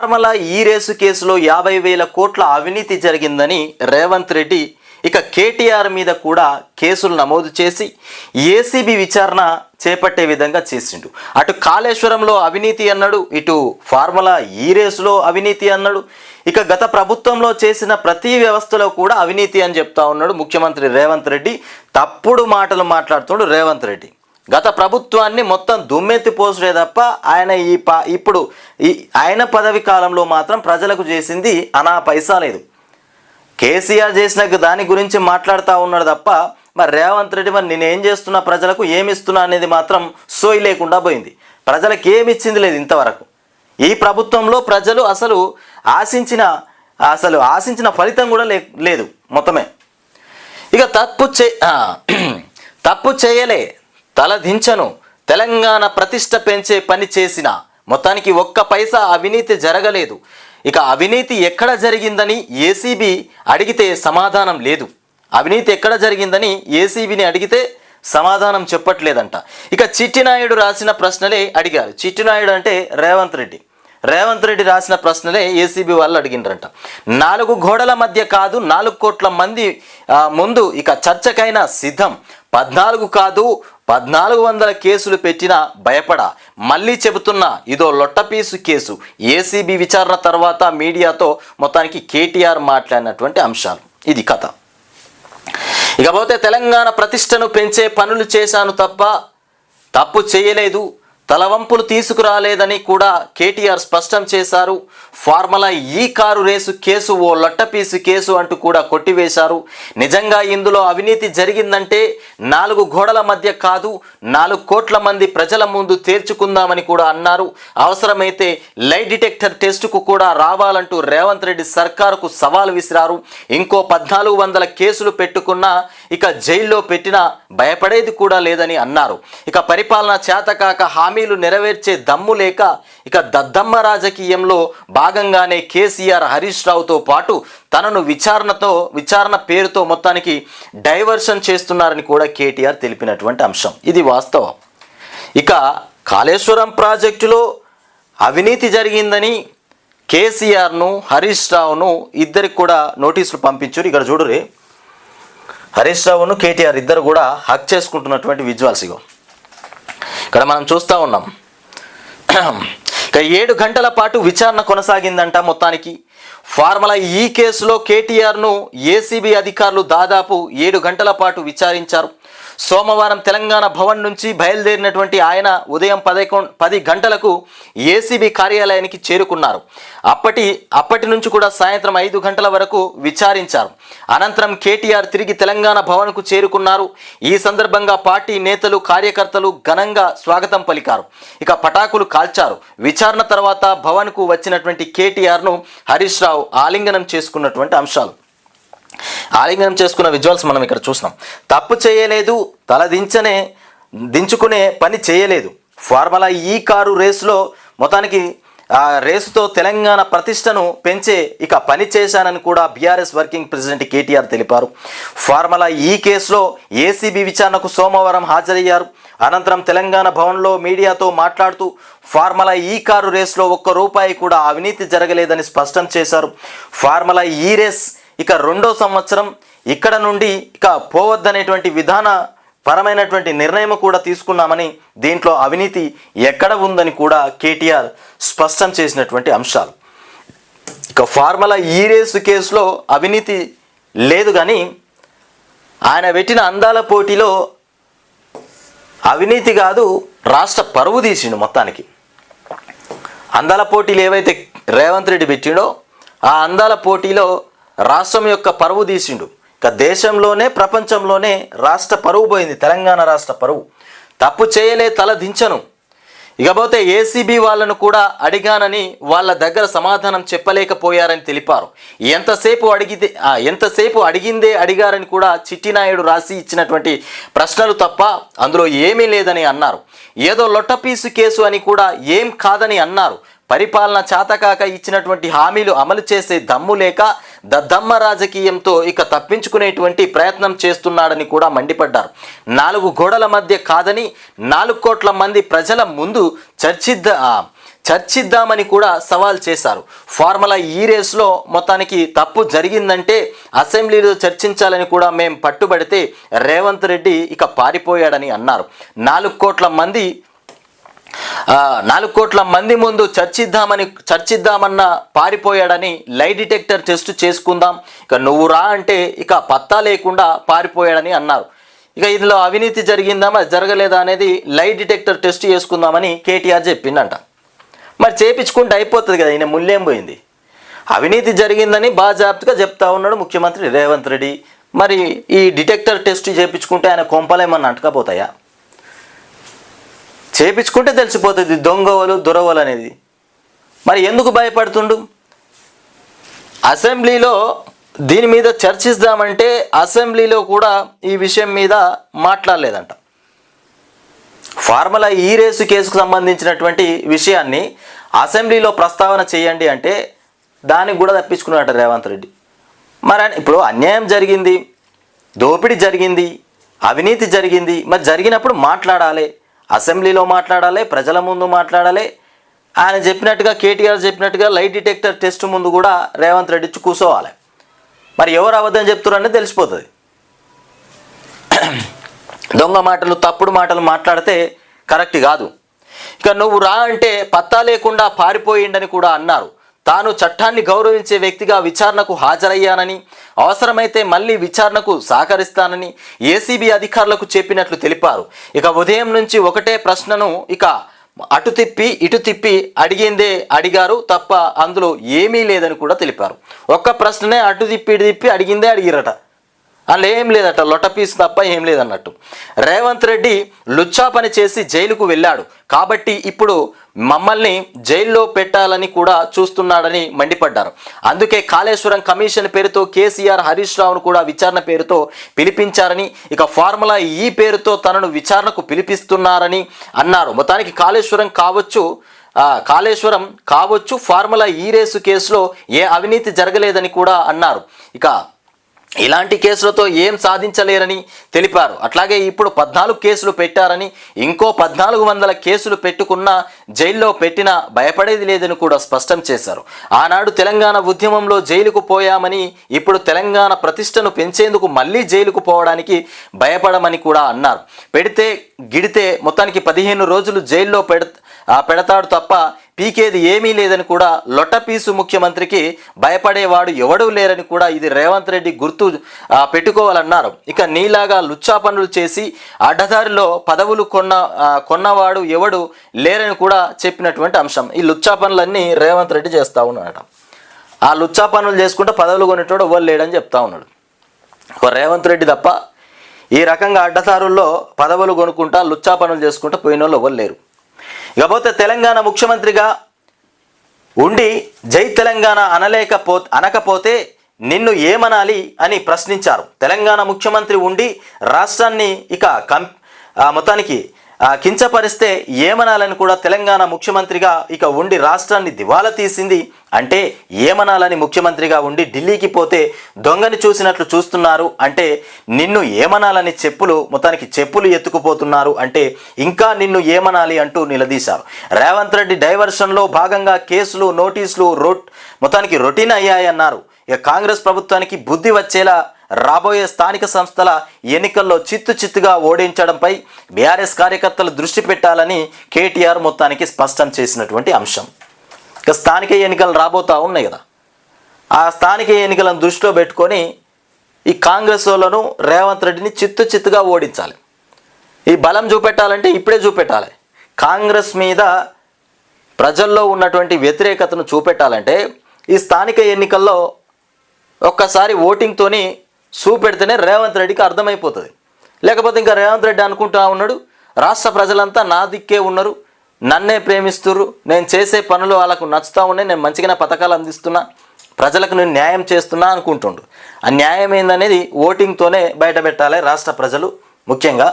ఫార్మల ఈ రేసు కేసులో యాభై వేల కోట్ల అవినీతి జరిగిందని రేవంత్ రెడ్డి ఇక కేటీఆర్ మీద కూడా కేసులు నమోదు చేసి ఏసీబీ విచారణ చేపట్టే విధంగా చేసిండు. అటు కాళేశ్వరంలో అవినీతి అన్నాడు ఇటు ఫార్ములా ఈ రేసులో అవినీతి అన్నాడు. ఇక గత ప్రభుత్వంలో చేసిన ప్రతి వ్యవస్థలో కూడా అవినీతి అని చెప్తా ఉన్నాడు ముఖ్యమంత్రి రేవంత్ రెడ్డి. తప్పుడు మాటలు మాట్లాడుతున్నాడు రేవంత్ రెడ్డి. గత ప్రభుత్వాన్ని మొత్తం దుమ్మెత్తి పోసుడే తప్ప ఆయన ఈ పా ఇప్పుడు ఈ ఆయన పదవి కాలంలో మాత్రం ప్రజలకు చేసింది అనా పైసా లేదు. కేసీఆర్ చేసిన దాని గురించి మాట్లాడుతూ ఉన్నాడు తప్ప మరి రేవంత్ రెడ్డి మరి నేనేం చేస్తున్నా ప్రజలకు ఏమి ఇస్తున్నా అనేది మాత్రం సోయి లేకుండా పోయింది. ప్రజలకు ఏమి ఇచ్చింది లేదు ఇంతవరకు. ఈ ప్రభుత్వంలో ప్రజలు అసలు ఆశించిన అసలు ఆశించిన ఫలితం కూడా లే లేదు మొత్తమే. ఇక తప్పు చే తప్పు చేయలే. తలదించను. తెలంగాణ ప్రతిష్ట పెంచే పని చేసిన మొత్తానికి ఒక్క పైసా అవినీతి జరగలేదు. ఇక అవినీతి ఎక్కడ జరిగిందని ఏసీబీ అడిగితే సమాధానం లేదు. అవినీతి ఎక్కడ జరిగిందని ఏసీబీని అడిగితే సమాధానం చెప్పట్లేదంట. ఇక చిట్టినాయుడు రాసిన ప్రశ్నలే అడిగారు. చిట్టినాయుడు అంటే రేవంత్ రెడ్డి. రేవంత్ రెడ్డి రాసిన ప్రశ్నలే ఏసీబీ వాళ్ళు అడిగినరంట నాలుగు గోడల మధ్య కాదు నాలుగు కోట్ల మంది ముందు ఇక చర్చకైనా సిద్ధం. పద్నాలుగు కాదు పద్నాలుగు వందల కేసులు పెట్టినా భయపడ. మళ్ళీ చెబుతున్నా ఇదో లొట్టపీసు కేసు. ఏసీబీ విచారణ తర్వాత మీడియాతో మొత్తానికి కేటీఆర్ మాట్లాడినటువంటి అంశాలు. ఇది కథ. ఇకపోతే తెలంగాణ ప్రతిష్టను పెంచే పనులు చేశాను తప్ప తప్పు చేయలేదు. తలవంపులు తీసుకురాలేదని కూడా కేటీఆర్ స్పష్టం చేశారు. Formula E car race case ఓ లొట్టపీసు కేసు అంటూ కూడా కొట్టివేశారు. నిజంగా ఇందులో అవినీతి జరిగిందంటే నాలుగు గోడల మధ్య కాదు నాలుగు కోట్ల మంది ప్రజల ముందు తేల్చుకుందామని కూడా అన్నారు. అవసరమైతే లై డిటెక్టర్ టెస్టుకు కూడా రావాలంటూ రేవంత్ రెడ్డి సర్కారుకు సవాల్ విసిరారు. ఇంకో పద్నాలుగు వందల కేసులు పెట్టుకున్నా ఇక జైల్లో పెట్టినా భయపడేది కూడా లేదని అన్నారు. ఇక పరిపాలన చేతకాక హామీలు నెరవేర్చే దమ్ము లేక ఇక దద్దమ్మ రాజకీయంలో భాగంగానే కేసీఆర్ హరీష్ రావుతో పాటు తనను విచారణతో విచారణ పేరుతో మొత్తానికి డైవర్షన్ చేస్తున్నారని కూడా కేటీఆర్ తెలిపినటువంటి అంశం. ఇది వాస్తవం. ఇక కాళేశ్వరం ప్రాజెక్టులో అవినీతి జరిగిందని కేసీఆర్ను హరీష్ రావును ఇద్దరికి కూడా నోటీసులు పంపించారు. ఇక్కడ చూడురే హరీష్ రావును కేటీఆర్ ఇద్దరు కూడా హక్ చేసుకుంటున్నటువంటి విజువల్స్ ఇగో. ఇక్కడ మనం చూస్తూ ఉన్నాం. ఇక ఏడు గంటల పాటు విచారణ కొనసాగిందంట మొత్తానికి. ఫార్ములా ఈ కేసులో కేటీఆర్ను ఏసీబీ అధికారులు దాదాపు ఏడు గంటల పాటు విచారించారు. సోమవారం తెలంగాణ భవన్ నుంచి బయలుదేరినటువంటి ఆయన ఉదయం పదకొ పది గంటలకు ఏసీబీ కార్యాలయానికి చేరుకున్నారు. అప్పటి అప్పటి నుంచి కూడా సాయంత్రం ఐదు గంటల వరకు విచారించారు. అనంతరం కేటీఆర్ తిరిగి తెలంగాణ భవన్కు చేరుకున్నారు. ఈ సందర్భంగా పార్టీ నేతలు కార్యకర్తలు ఘనంగా స్వాగతం పలికారు. ఇక పటాకులు కాల్చారు. విచారణ తర్వాత భవన్కు వచ్చినటువంటి కేటీఆర్ను హరీష్ రావు ఆలింగనం చేసుకున్నటువంటి అంశాలు. ఆలింగనం చేసుకున్న విజువల్స్ మనం ఇక్కడ చూసినాం. తప్పు చేయలేదు తల దించనే దించుకునే పని చేయలేదు. ఫార్ములా ఈ కారు రేసులో మొత్తానికి ఆ రేసుతో తెలంగాణ ప్రతిష్టను పెంచే ఇక పని చేశానని కూడా బీఆర్ఎస్ వర్కింగ్ ప్రెసిడెంట్ కేటీఆర్ తెలిపారు. ఫార్ములా ఈ కేసులో ఏసీబీ విచారణకు సోమవారం హాజరయ్యారు. అనంతరం తెలంగాణ భవన్లో మీడియాతో మాట్లాడుతూ ఫార్ములా ఈ కారు రేసులో ఒక్క రూపాయి కూడా అవినీతి జరగలేదని స్పష్టం చేశారు. ఫార్ములా ఈ రేస్ ఇక రెండో సంవత్సరం ఇక్కడ నుండి ఇక పోవద్దనేటువంటి విధాన పరమైనటువంటి నిర్ణయం కూడా తీసుకున్నామని దీంట్లో అవినీతి ఎక్కడ ఉందని కూడా కేటీఆర్ స్పష్టం చేసినటువంటి అంశాలు. ఇక ఫార్ములా ఈ రేసు కేసులో అవినీతి లేదు కానీ ఆయన పెట్టిన అందాల పోటీలో అవినీతి కాదు రాష్ట్ర పరువు తీసిండు మొత్తానికి. అందాల పోటీలు ఏవైతే రేవంత్ రెడ్డి పెట్టిండో ఆ అందాల పోటీలో రాష్ట్రం యొక్క పరువు తీసిండు. ఇక దేశంలోనే ప్రపంచంలోనే రాష్ట్ర పరువు పోయింది. తెలంగాణ రాష్ట్ర పరువు. తప్పు చేయలే తల దించను. ఇకపోతే ఏసీబీ వాళ్ళను కూడా అడిగానని వాళ్ళ దగ్గర సమాధానం చెప్పలేకపోయారని తెలిపారు. ఎంతసేపు అడిగితే ఎంతసేపు అడిగిందే అడిగారని కూడా చిట్టినాయుడు రాసి ఇచ్చినటువంటి ప్రశ్నలు తప్ప అందులో ఏమీ లేదని అన్నారు. ఏదో లొట్టపీసు కేసు అని కూడా ఏం కాదని అన్నారు. పరిపాలన చాతకాక ఇచ్చినటువంటి హామీలు అమలు చేసే దమ్ము లేక దద్దమ్మ రాజకీయంతో ఇక తప్పించుకునేటువంటి ప్రయత్నం చేస్తున్నాడని కూడా మండిపడ్డారు. నాలుగు గోడల మధ్య కాదని నాలుగు కోట్ల మంది ప్రజల ముందు చర్చిద్ద చర్చిద్దామని కూడా సవాల్ చేశారు. ఫార్ములా ఈ రేస్లో మొత్తానికి తప్పు జరిగిందంటే అసెంబ్లీలో చర్చించాలని కూడా మేము పట్టుబడితే రేవంత్ రెడ్డి ఇక పారిపోయాడని అన్నారు. నాలుగు కోట్ల మంది నాలుగు కోట్ల మంది ముందు చర్చిద్దామని చర్చిద్దామన్న పారిపోయాడని లై డిటెక్టర్ టెస్ట్ చేసుకుందాం. ఇక నువ్వు రా అంటే ఇక పత్తా లేకుండా పారిపోయాడని అన్నారు. ఇక ఇందులో అవినీతి జరిగిందా? మరి జరగలేదా అనేది లై డిటెక్టర్ టెస్ట్ చేసుకుందామని కేటీఆర్ చెప్పిండంట. మరి చేపించుకుంటే అయిపోతుంది కదా ఈయన ముల్లేం పోయింది? అవినీతి జరిగిందని బాజాప్తిగా చెప్తా ఉన్నాడు ముఖ్యమంత్రి రేవంత్ రెడ్డి. మరి ఈ డిటెక్టర్ టెస్ట్ చేపించుకుంటే ఆయన కొంపలేమన్నా అంటకపోతాయా? చేపించుకుంటే తెలిసిపోతుంది దొంగవలు దురవలు అనేది. మరి ఎందుకు భయపడుతుండు? అసెంబ్లీలో దీని మీద చర్చిద్దామంటే అసెంబ్లీలో కూడా ఈ విషయం మీద మాట్లాడలేదంట. ఫార్ములా ఈ రేసు కేసుకు సంబంధించినటువంటి విషయాన్ని అసెంబ్లీలో ప్రస్తావన చేయండి అంటే దానికి కూడా తప్పించుకున్నాడట రేవంత్ రెడ్డి. మరి ఇప్పుడు అన్యాయం జరిగింది దోపిడీ జరిగింది అవినీతి జరిగింది మరి జరిగినప్పుడు మాట్లాడాలి. అసెంబ్లీలో మాట్లాడాలి ప్రజల ముందు మాట్లాడాలి ఆయన చెప్పినట్టుగా కేటీఆర్ చెప్పినట్టుగా లైట్ డిటెక్టర్ టెస్ట్ ముందు కూడా రేవంత్ రెడ్డి కూర్చోవాలి. మరి ఎవరు అబద్ధం చెప్తున్నారని తెలిసిపోతుంది. దొంగ మాటలు తప్పుడు మాటలు మాట్లాడితే కరెక్ట్ కాదు. ఇక నువ్వు రా అంటే పత్తా లేకుండా పారిపోయిండని కూడా అన్నారు. తాను చట్టాన్ని గౌరవించే వ్యక్తిగా విచారణకు హాజరయ్యానని అవసరమైతే మళ్ళీ విచారణకు సహకరిస్తానని ఏసీబీ అధికారులకు చెప్పినట్లు తెలిపారు. ఇక ఉదయం నుంచి ఒకటే ప్రశ్నను ఇక అటు తిప్పి ఇటు తిప్పి అడిగిందే అడిగారు తప్ప అందులో ఏమీ లేదని కూడా తెలిపారు. ఒక్క ప్రశ్ననే అటు తిప్పి ఇటు తిప్పి అడిగిందే అడిగిరట. అందులో ఏం లేదట లొట్ట తప్ప ఏం లేదన్నట్టు. రేవంత్ రెడ్డి లుచ్చా పని చేసి జైలుకు వెళ్ళాడు. కాబట్టి ఇప్పుడు మమ్మల్ని జైల్లో పెట్టాలని కూడా చూస్తున్నాడని మండిపడ్డారు. అందుకే కాళేశ్వరం కమిషన్ పేరుతో కేసీఆర్ హరీష్ రావును కూడా విచారణ పేరుతో పిలిపించారని ఇక ఫార్ములా ఈ పేరుతో తనను విచారణకు పిలిపిస్తున్నారని అన్నారు. మొత్తానికి కాళేశ్వరం కావచ్చు కాళేశ్వరం కావచ్చు ఫార్ములా ఈ రేసు కేసులో ఏ అవినీతి జరగలేదని కూడా అన్నారు. ఇక ఇలాంటి కేసులతో ఏం సాధించలేరని తెలిపారు. అట్లాగే ఇప్పుడు పద్నాలుగు కేసులు పెట్టారని ఇంకో పద్నాలుగు వందల కేసులు పెట్టుకున్నా జైల్లో పెట్టినా భయపడేది లేదని కూడా స్పష్టం చేశారు. ఆనాడు తెలంగాణ ఉద్యమంలో జైలుకు పోయామని ఇప్పుడు తెలంగాణ ప్రతిష్టను పెంచేందుకు మళ్ళీ జైలుకు పోవడానికి భయపడమని కూడా అన్నారు. పెడితే గిడితే మొత్తానికి పదిహేను రోజులు జైల్లో పెడ పెడతాడు తప్ప పీకేది ఏమీ లేదని కూడా లొట్టపీసు ముఖ్యమంత్రికి భయపడేవాడు ఎవడూ లేరని కూడా ఇది రేవంత్ రెడ్డి గుర్తు పెట్టుకోవాలన్నారు. ఇక నీలాగా లుచ్చా పనులు చేసి అడ్డదారిలో పదవులు కొన్న కొన్నవాడు ఎవడు లేరని కూడా చెప్పినటువంటి అంశం. ఈ లుచ్చా పనులన్నీ రేవంత్ రెడ్డి చేస్తూ ఉన్నాడట. ఆ లుచ్చా పనులు చేసుకుంటే పదవులు కొనేటోడు ఎవరు లేడని చెప్తా ఉన్నాడు. రేవంత్ రెడ్డి తప్ప ఈ రకంగా అడ్డదారుల్లో పదవులు కొనుక్కుంటా లుచ్చా పనులు చేసుకుంటా పోయిన వాళ్ళు ఎవరు లేరు. ఇకపోతే తెలంగాణ ముఖ్యమంత్రిగా ఉండి జై తెలంగాణ అనలేకపో అనకపోతే నిన్ను ఏమనాలి అని ప్రశ్నించారు. తెలంగాణ ముఖ్యమంత్రి ఉండి రాష్ట్రాన్ని ఇక కం ఆ, మొత్తానికి కించపరిస్తే ఏమనాలని కూడా తెలంగాణ ముఖ్యమంత్రిగా ఇక ఉండి రాష్ట్రాన్ని దివాలా తీసింది. అంటే ఏమనాలని ముఖ్యమంత్రిగా ఉండి ఢిల్లీకి పోతే దొంగని చూసినట్లు చూస్తున్నారు. అంటే నిన్ను ఏమనాలని చెప్పులు మొత్తానికి చెప్పులు ఎత్తుకుపోతున్నారు. అంటే ఇంకా నిన్ను ఏమనాలి అంటూ నిలదీశారు. రేవంత్ రెడ్డి డైవర్షన్లో భాగంగా కేసులు నోటీసులు రొట్ మొత్తానికి రొటీన్ అయ్యాయన్నారు. ఇక కాంగ్రెస్ ప్రభుత్వానికి బుద్ధి వచ్చేలా రాబోయే స్థానిక సంస్థల ఎన్నికల్లో చిత్తు చిత్తుగా ఓడించడంపై బీఆర్ఎస్ కార్యకర్తలు దృష్టి పెట్టాలని కేటీఆర్ మొత్తానికి స్పష్టం చేసినటువంటి అంశం. ఇక స్థానిక ఎన్నికలు రాబోతా ఉన్నాయి కదా. ఆ స్థానిక ఎన్నికలను దృష్టిలో పెట్టుకొని ఈ కాంగ్రెస్ వాళ్ళను రేవంత్ రెడ్డిని చిత్తు చిత్తుగా ఓడించాలి. ఈ బలం చూపెట్టాలంటే ఇప్పుడే చూపెట్టాలి. కాంగ్రెస్ మీద ప్రజల్లో ఉన్నటువంటి వ్యతిరేకతను చూపెట్టాలంటే ఈ స్థానిక ఎన్నికల్లో ఒక్కసారి ఓటింగ్తోని చూపెడితేనే రేవంత్ రెడ్డికి అర్థమైపోతుంది. లేకపోతే ఇంకా రేవంత్ రెడ్డి అనుకుంటా ఉన్నాడు రాష్ట్ర ప్రజలంతా నా దిక్కే ఉన్నారు నన్నే ప్రేమిస్తున్నారు నేను చేసే పనులు వాళ్ళకు నచ్చుతూ ఉన్నాయి నేను మంచిగానే పథకాలు అందిస్తున్నా ప్రజలకు నేను న్యాయం చేస్తున్నా అనుకుంటుండు. ఆ న్యాయం ఏందనేది ఓటింగ్తోనే బయట పెట్టాలి రాష్ట్ర ప్రజలు ముఖ్యంగా